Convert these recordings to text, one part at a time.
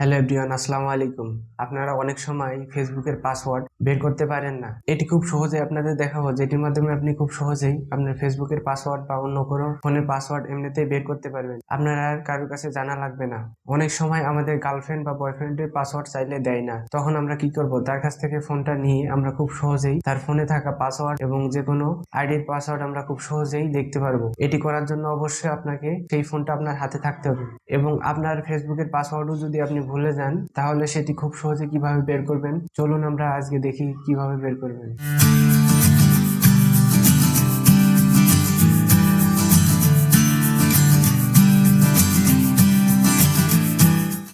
Hello everyone, আসসালামু আলাইকুম। আপনারা অনেক সময় ফেসবুকের পাসওয়ার্ড বের করতে পারেন না। এটি খুব সহজে আপনাদের দেখাবো, যেটির মাধ্যমে আপনি খুব সহজেই আপনার ফেসবুকের পাসওয়ার্ড বা অন্য কোনো ফোনের পাসওয়ার্ড এমনিতেই বের করতে পারবেন। আপনার আর কারোর কাছে জানা লাগবে না। অনেক সময় আমাদের গার্লফ্রেন্ড বা বয়ফ্রেন্ডের পাসওয়ার্ড চাইলে দেয় না। তখন আমরা কি করব? তার কাছ থেকে ফোনটা নিয়ে আমরা খুব সহজেই তার ফোনে থাকা পাসওয়ার্ড এবং যে কোনো আইডির পাসওয়ার্ড আমরা খুব সহজেই দেখতে পারব। এটি করার জন্য অবশ্যই আপনাকে সেই ফোনটা আপনার হাতে থাকতে হবে এবং আপনার ফেসবুকের পাসওয়ার্ডও যদি আপনি ভুলে যান, তাহলে সেটি খুব সহজে কীভাবে বের করবেন? চলুন আমরা আজকে দেখি কীভাবে বের করবেন।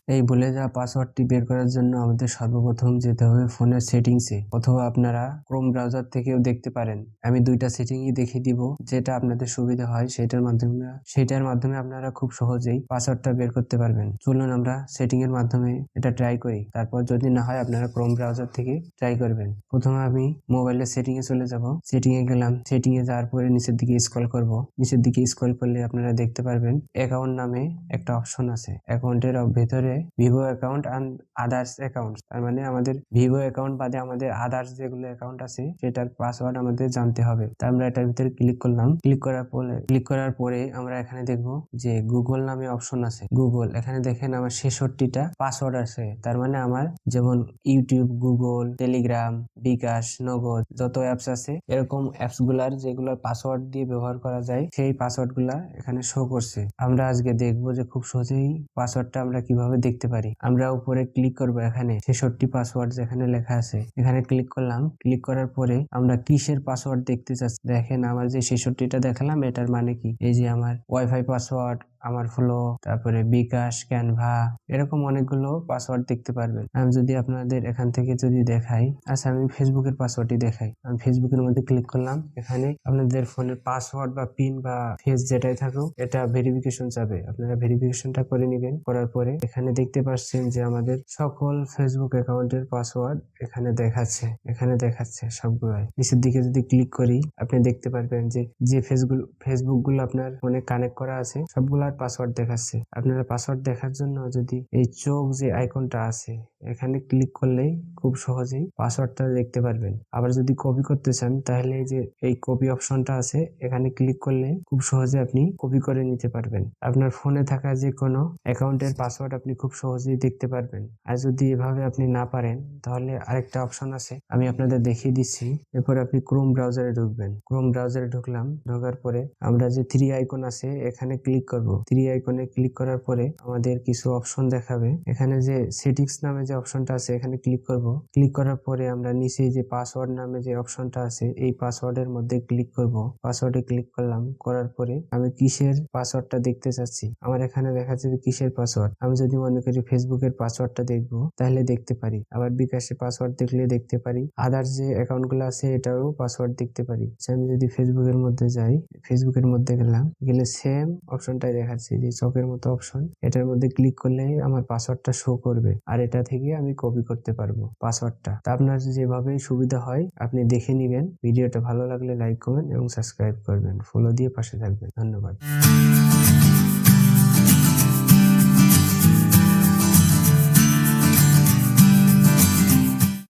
এই ভুলে যাওয়া পাসওয়ার্ডটি বের করার জন্য আমাদের সর্বপ্রথম যেতে হবে ফোনের সেটিংসে অথবা আপনারা ক্রোম ব্রাউজার থেকেও দেখতে পারেন। আমি দুইটা সেটিংই দেখিয়ে দিব। যেটা আপনাদের সুবিধা হয় সেটার মাধ্যমে সেটার মাধ্যমে আপনারা খুব সহজেই পাসওয়ার্ডটা বের করতে পারবেন। চলুন আমরা সেটিং এর মাধ্যমে এটা ট্রাই করি। তারপর যদি না হয় আপনারা ক্রোম ব্রাউজার থেকে ট্রাই করবেন। প্রথমে আমি মোবাইলের সেটিং এ চলে যাব। সেটিং এ গেলাম। সেটিং এ যাওয়ার পরে নিচের দিকে স্ক্রল করব। নিচের দিকে স্ক্রল করলে আপনারা দেখতে পারবেন অ্যাকাউন্ট নামে একটা অপশন আছে। অ্যাকাউন্টের ভেতরে vivo account and others account তার মানে আমাদের ভিভো অ্যাকাউন্ট বাদে আমাদের আদার্স যেগুলো অ্যাকাউন্ট আছে, সেটার পাসওয়ার্ড আমাদের জানতে হবে। তা আমরা এটার ভিতরে ক্লিক করলাম। ক্লিক করার পরে ক্লিক করার পরে আমরা এখানে দেখব যে গুগল নামে অপশন আছে। গুগল এখানে দেখেন আমার ছেষট্টিটা পাসওয়ার্ড আছে। তার মানে আমার যেমন ইউটিউব গুগল টেলিগ্রাম বিকাশ নগদ যত অ্যাপস আছে, এরকম অ্যাপসগুলার যেগুলোর পাসওয়ার্ড দিয়ে ব্যবহার করা যায়, সেই পাসওয়ার্ডগুলা এখানে শো করছে। আমরা আজকে দেখব যে খুব সহজেই পাসওয়ার্ডটা আমরা কীভাবে দেখতে পারি। আমরা উপরে ক্লিক করব এখানে, ছেষট্টি পাসওয়ার্ড যেখানে লেখা আছে। এখানে ক্লিক করলাম। ক্লিক করার পরে আমরা কিসের পাসওয়ার্ড দেখতে চাচ্ছি? দেখেন, আমার যে ছেষট্টিটা দেখালাম, এটার মানে কি? এই যে আমার ওয়াইফাই পাসওয়ার্ড আমার ফ্লো তারপরে বিকাশ ক্যানভা এরকম অনেকগুলো পাসওয়ার্ড দেখতে পারবেন। আমি যদি আপনাদের এখান থেকে যদি দেখাই আচ্ছা আমি ফেসবুকের পাসওয়ার্ডটি দেখাই। আমি ফেসবুকের মধ্যে ক্লিক করলাম, এখানে আপনাদের ফোনের পাসওয়ার্ড বা পিন বা ফেস যেটাই থাকুক, এটা ভেরিফিকেশন যাবে আপনারা ভেরিফিকেশনটা করে নেবেন, করার পরে এখানে দেখতে পাচ্ছেন যে আমাদের সকল ফেসবুক অ্যাকাউন্টের পাসওয়ার্ড এখানে দেখাচ্ছে এখানে দেখাচ্ছে সবগুলাই। নিচের দিকে যদি ক্লিক করি, আপনি দেখতে পারবেন যে যে ফেসবুক ফেসবুকগুলো আপনার ফোনে কানেক্ট করা আছে সবগুলার পাসওয়ার্ড দেখাচ্ছে। আপনারা পাসওয়ার্ড দেখার জন্য যদি এই চোখ যে আইকনটা আছে এখানে ক্লিক করলেই খুব সহজেই পাসওয়ার্ডটা দেখতে পারবেন। আবার যদি কপি করতে চান, তাহলে এই যে, এই কপি অপশনটা আছে, এখানে ক্লিক করলে খুব সহজে আপনি কপি করে নিতে পারবেন। আপনার ফোনে থাকা যে কোনো অ্যাকাউন্টের পাসওয়ার্ড আপনি খুব সহজেই দেখতে পারবেন। আর যদি এভাবে আপনি না পারেন, তাহলে আরেকটা অপশন আছে, আমি আপনাদের দেখিয়ে দিচ্ছি। এরপর আপনি ক্রোম ব্রাউজারে ঢুকবেন। ক্রোম ব্রাউজারে ঢুকলাম, ঢোকার পরে আমরা যে থ্রি আইকন আছে, এখানে ক্লিক করব। থ্রি আইকনে ক্লিক করার পরে আমাদের কিছু অপশন দেখাবে। এখানে যে সেটিংস নামে যে অপশনটা আছে এখানে ক্লিক করব। ক্লিক করার পরে আমরা নিচে যে পাসওয়ার্ড নামে যে অপশনটা আছে এই পাসওয়ার্ডের মধ্যে ক্লিক করব। পাসওয়ার্ডে ক্লিক করলাম। করার পরে আমি কিসের পাসওয়ার্ডটা দেখতে চাচ্ছি? আমার এখানে দেখাচ্ছে যে কিসের পাসওয়ার্ড আমি যদি মনে করি ফেসবুকের পাসওয়ার্ডটা দেখব তাহলে দেখতে পারি। আবার বিকাশের পাসওয়ার্ড দেখলে দেখতে পারি। আদার যে অ্যাকাউন্টগুলো আছে এটাও পাসওয়ার্ড দেখতে পারি। আচ্ছা, আমি যদি ফেসবুকের মধ্যে যাই ফেসবুকের মধ্যে গেলাম। গেলে সেম অপশনটাই দেখাচ্ছে যে চকের মতো অপশন এটার মধ্যে ক্লিক করলে আমার পাসওয়ার্ডটা শো করবে। আর এটা থেকে আমি কপি করতে পারব পাসওয়ার্ডটা তা আপনার যেভাবে সুবিধা হয়, আপনি দেখে নেবেন। ভিডিওটা ভালো লাগলে লাইক করবেন এবং সাবস্ক্রাইব করবেন। ফলো দিয়ে পাশে থাকবেন। ধন্যবাদ।